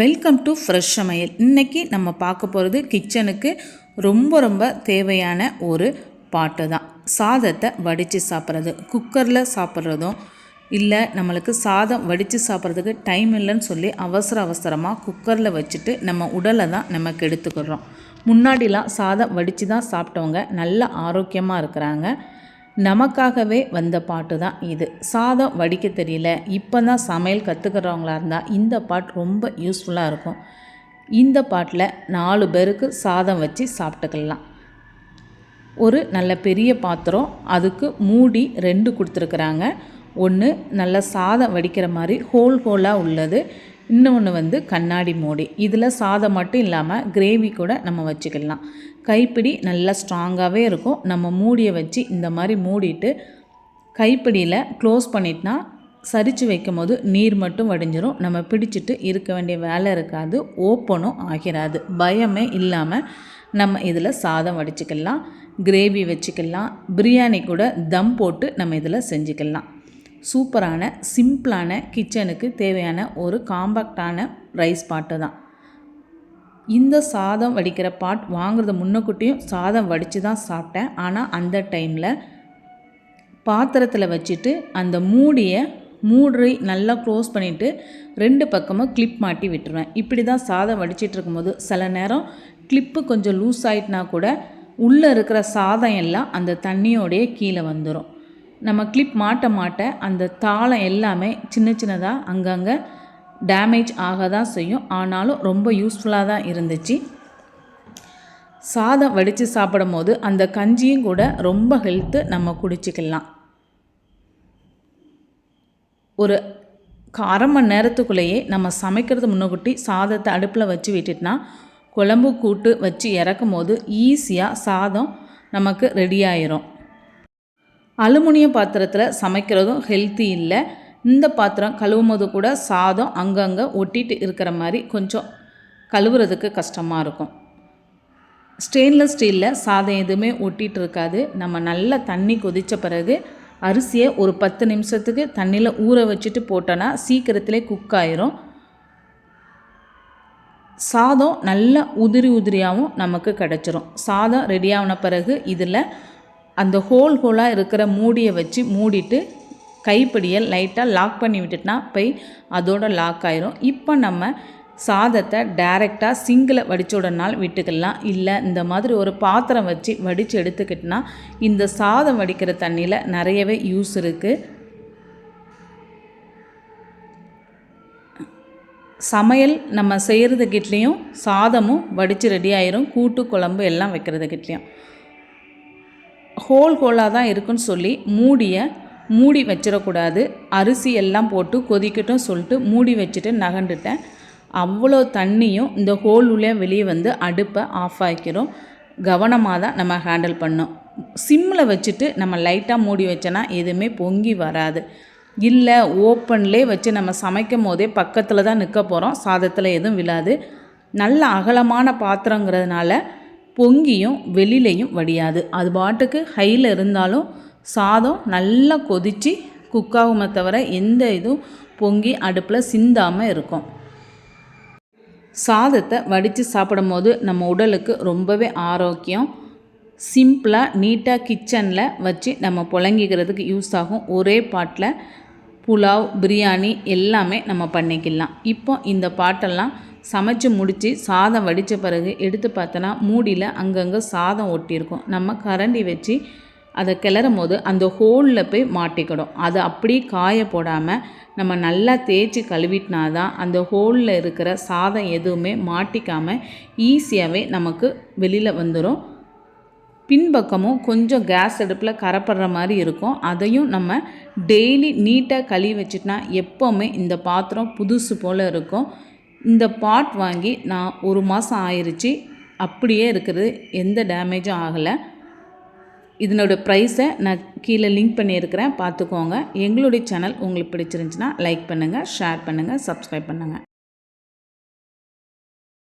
Welcome to fresh சமையல் இன்றைக்கி நம்ம பார்க்க போகிறது கிச்சனுக்கு ரொம்ப ரொம்ப தேவையான ஒரு பாட்டு தான் சாதத்தை வடித்து சாப்பிட்றது. குக்கரில் சாப்பிட்றதும் இல்லை நம்மளுக்கு சாதம் வடித்து சாப்பிட்றதுக்கு டைம் இல்லைன்னு சொல்லி அவசர அவசரமாக குக்கரில் வச்சுட்டு நம்ம உடலை தான் நம்ம கெடுத்துக்கிறோம் முன்னாடிலாம் சாதம் வடித்து தான் சாப்பிட்டவங்க நல்ல ஆரோக்கியமாக இருக்கிறாங்க. நமக்காகவே வந்த பாட்டு தான் இது. சாதம் வடிக்க தெரியல. இப்போ தான் சமையல் கற்றுக்கிறவங்களா இருந்தால் இந்த பாட்டு ரொம்ப யூஸ்ஃபுல்லாக இருக்கும். இந்த பாட்டில் நாலு பேருக்கு சாதம் வச்சு சாப்பிட்டுக்கலாம். ஒரு நல்ல பெரிய பாத்திரம் அதுக்கு மூடி ரெண்டு கொடுத்துருக்குறாங்க. ஒன்று நல்ல சாதம் வடிக்கிற மாதிரி ஹோல் ஹோலாக உள்ளது. இன்னொன்று வந்து கண்ணாடி மூடி. இதில் சாதம் மட்டும் இல்லாமல் கிரேவி கூட நம்ம வச்சுக்கலாம். கைப்பிடி நல்லா ஸ்ட்ராங்காகவே இருக்கும். நம்ம மூடியை வச்சு இந்த மாதிரி மூடிட்டு கைப்பிடியில் க்ளோஸ் பண்ணிட்டனா சரித்து வைக்கும் போது நீர் மட்டும் வடிஞ்சிரும். நம்ம பிடிச்சிட்டு இருக்க வேண்டிய வேலை இருக்காது. ஓப்பனும் ஆகிறாது பயமே இல்லாமல் நம்ம இதில் சாதம் வடிச்சுக்கலாம். கிரேவி வச்சுக்கலாம். பிரியாணி கூட தம் போட்டு நம்ம இதில் செஞ்சுக்கலாம். சூப்பரான சிம்பிளான கிச்சனுக்கு தேவையான ஒரு காம்பாக்டான ரைஸ் பாட்டு தான். இந்த சாதம் வடிக்கிற பாட் வாங்குறது முன்னக்கூட்டியும் சாதம் வடித்து தான் சாப்பிட்டேன். ஆனால் அந்த டைமில் பாத்திரத்தில் வச்சுட்டு அந்த மூடியை மூடி நல்லா க்ளோஸ் பண்ணிவிட்டு ரெண்டு பக்கமும் கிளிப் மாட்டி விட்டுருவேன். இப்படி தான் சாதம் வடிச்சிட்டு இருக்கும்போது சில நேரம் கிளிப்பு கொஞ்சம் லூஸ் ஆகிட்டுனா கூட உள்ளே இருக்கிற சாதம் எல்லாம் அந்த தண்ணியோடைய கீழே வந்துடும் நம்ம கிளிப் மாட்ட மாட்ட அந்த தாளம் எல்லாமே சின்ன சின்னதாக அங்கங்கே டேமேஜ் ஆக தான் செய்யும். ஆனாலும் ரொம்ப யூஸ்ஃபுல்லாக தான் இருந்துச்சு. சாதம் வடித்து சாப்பிடும் போது அந்த கஞ்சியும் கூட ரொம்ப ஹெல்த்து நம்ம குடிச்சிக்கலாம். ஒரு அரை மணி நேரத்துக்குள்ளேயே நம்ம சமைக்கிறது முன்னக்கூட்டி சாதத்தை அடுப்பில் வச்சு விட்டுட்டுனா குழம்பு கூட்டு வச்சு இறக்கும் போது ஈஸியாக சாதம் நமக்கு ரெடி ஆயிரும். அலுமினியம் பாத்திரத்தில் சமைக்கிறதும் ஹெல்த்தி இல்லை. இந்த பாத்திரம் கழுவும் போது கூட சாதம் அங்கங்கே ஒட்டிட்டு இருக்கிற மாதிரி கொஞ்சம் கழுவுறதுக்கு கஷ்டமாக இருக்கும். ஸ்டெயின்லெஸ் ஸ்டீலில் சாதம் எதுவுமே ஒட்டிகிட்டு இருக்காது. நம்ம நல்லா தண்ணி கொதித்த பிறகு அரிசியை ஒரு பத்து நிமிஷத்துக்கு தண்ணியில் ஊற வச்சுட்டு போட்டோன்னா சீக்கிரத்திலே குக் ஆயிரும். சாதம் நல்ல உதிரி உதிரியாகவும் நமக்கு கிடச்சிரும். சாதம் ரெடியாகின பிறகு இதில் அந்த ஹோல் ஹோலாக இருக்கிற மூடியை வச்சு மூடிட்டு கைப்பிடியை லைட்டாக லாக் பண்ணி விட்டுட்டுனா போய் அதோட லாக் ஆயிரும். இப்போ நம்ம சாதத்தை டைரெக்டாக சிங்கில் வடிச்சுடனால் விட்டுக்கலாம். இல்லை இந்த மாதிரி ஒரு பாத்திரம் வச்சு வடித்து எடுத்துக்கிட்டனா இந்த சாதம் வடிக்கிற தண்ணியில் நிறையவே யூஸ் இருக்குது சமையல் நம்ம செய்கிறதுக்கிட்லேயும் சாதமும் வடித்து ரெடி ஆயிரும். கூட்டு குழம்பு எல்லாம் வைக்கிறதுக்கிட்லேயும். ஹோல் ஹோலாக தான் இருக்குன்னு சொல்லி மூடிய மூடி வச்சிடக்கூடாது. அரிசி எல்லாம் போட்டு கொதிக்கட்டும் சொல்லிட்டு மூடி வச்சுட்டு நகண்டுட்டேன் அவ்வளோ தண்ணியும் இந்த ஹோல் உள்ளே வெளியே வந்து அடுப்பை ஆஃப் ஆகிக்கிறோம் கவனமாக தான் நம்ம ஹேண்டில் பண்ணோம் சிம்மில் வச்சுட்டு நம்ம லைட்டாக மூடி வச்சோன்னா எதுவுமே பொங்கி வராது. இல்லை ஓப்பன்லே வச்சு நம்ம சமைக்கும் போதே பக்கத்தில் தான் நிற்க போகிறோம் சாதத்தில் எதுவும் விழாது. நல்ல அகலமான பாத்திரங்கிறதுனால பொங்கியும் வெளியிலையும் வடியாது. அது பாட்டுக்கு ஹையில் இருந்தாலும் சாதம் நல்லா கொதித்து குக்காகுமே தவிர எந்த இதுவும் பொங்கி அடுப்பில் சிந்தாமல் இருக்கும். சாதத்தை வடித்து சாப்பிடும் போது நம்ம உடலுக்கு ரொம்பவே ஆரோக்கியம். சிம்பிளாக நீட்டாக கிச்சனில் வச்சு நம்ம புழங்கிக்கிறதுக்கு யூஸ் ஆகும். ஒரே பாட்டில் புலாவ் பிரியாணி எல்லாமே நம்ம பண்ணிக்கலாம். இப்போ இந்த பாட்டெல்லாம் சமைச்சு முடித்து சாதம் வடித்த பிறகு எடுத்து பார்த்தோன்னா மூடியில் அங்கங்கே சாதம் ஒட்டியிருக்கும். நம்ம கரண்டி வச்சு அதை கிளறும் போது அந்த ஹோலில் போய் மாட்டிக்கிடும். அதை அப்படியே காய போடாமல் நம்ம நல்லா தேய்ச்சி கழுவிட்டினா தான் அந்த ஹோலில் இருக்கிற சாதம் எதுவுமே மாட்டிக்காமல் ஈஸியாகவே நமக்கு வெளியில் வந்துடும் பின்பக்கமும் கொஞ்சம் கேஸ் அடுப்பில் கரப்படுற மாதிரி இருக்கும். அதையும் நம்ம டெய்லி நீட்டாக கழுவி வச்சுட்டா எப்போவுமே இந்த பாத்திரம் புதுசு போல் இருக்கும். இந்த பாட் வாங்கி நான் ஒரு மாதம் ஆயிடுச்சு அப்படியே இருக்கிறது எந்த டேமேஜும் ஆகலை. இதனோட ப்ரைஸை நான் கீழே லிங்க் பண்ணியிருக்கிறேன். பார்த்துக்கோங்க. எங்களுடைய சேனல் உங்களுக்கு பிடிச்சிருந்துச்சின்னா லைக் பண்ணுங்கள் ஷேர் பண்ணுங்கள் சப்ஸ்கிரைப் பண்ணுங்கள்